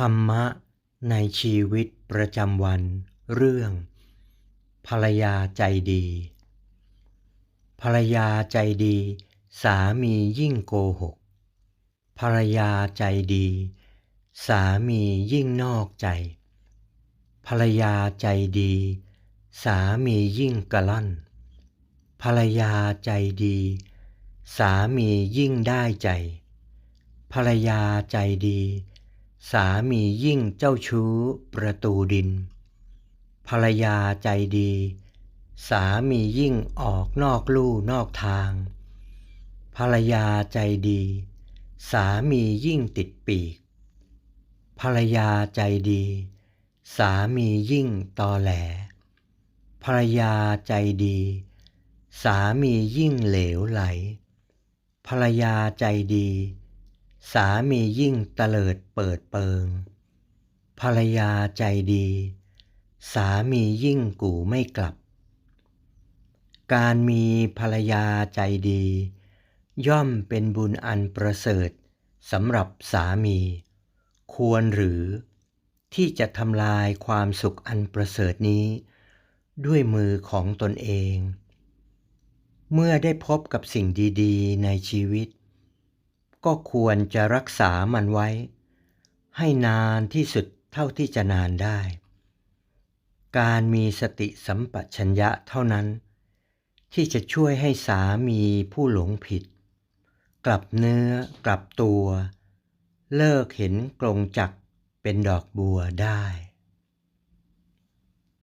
ธรรมะในชีวิตประจำวัน เรื่อง ภรรยาใจดี ภรรยาใจดี สามียิ่งโกหก ภรรยาใจดี สามียิ่งนอกใจ ภรรยาใจดี สามียิ่งกระล่อน ภรรยาใจดี สามียิ่งได้ใจ ภรรยาใจดี สามียิ่งเจ้าชู้ประตูดิน ภรรยาใจดี สามียิ่งออกนอกลู่นอกทาง ภรรยาใจดี สามียิ่งติดปีก ภรรยาใจดี สามียิ่งตอแหล ภรรยาใจดี สามียิ่งเหลวไหล ภรรยาใจดี สามียิ่งเตลิดเปิดเปิง ภรรยาใจดี สามียิ่งกู่ไม่กลับ การมีภรรยาใจดี ย่อมเป็นบุญอันประเสริฐสำหรับสามี ควรหรือที่จะทำลายความสุขอันประเสริฐนี้ ด้วยมือของตนเอง เมื่อได้พบกับสิ่งดี ๆ ในชีวิต ก็ควรจะรักษามันไว้ ให้นานที่สุดเท่าที่จะนานได้ การมีสติสัมปชัญญะเท่านั้น ที่จะช่วยให้สามีผู้หลงผิด กลับเนื้อกลับตัว เลิกเห็นกลงจักเป็นดอกบัวได้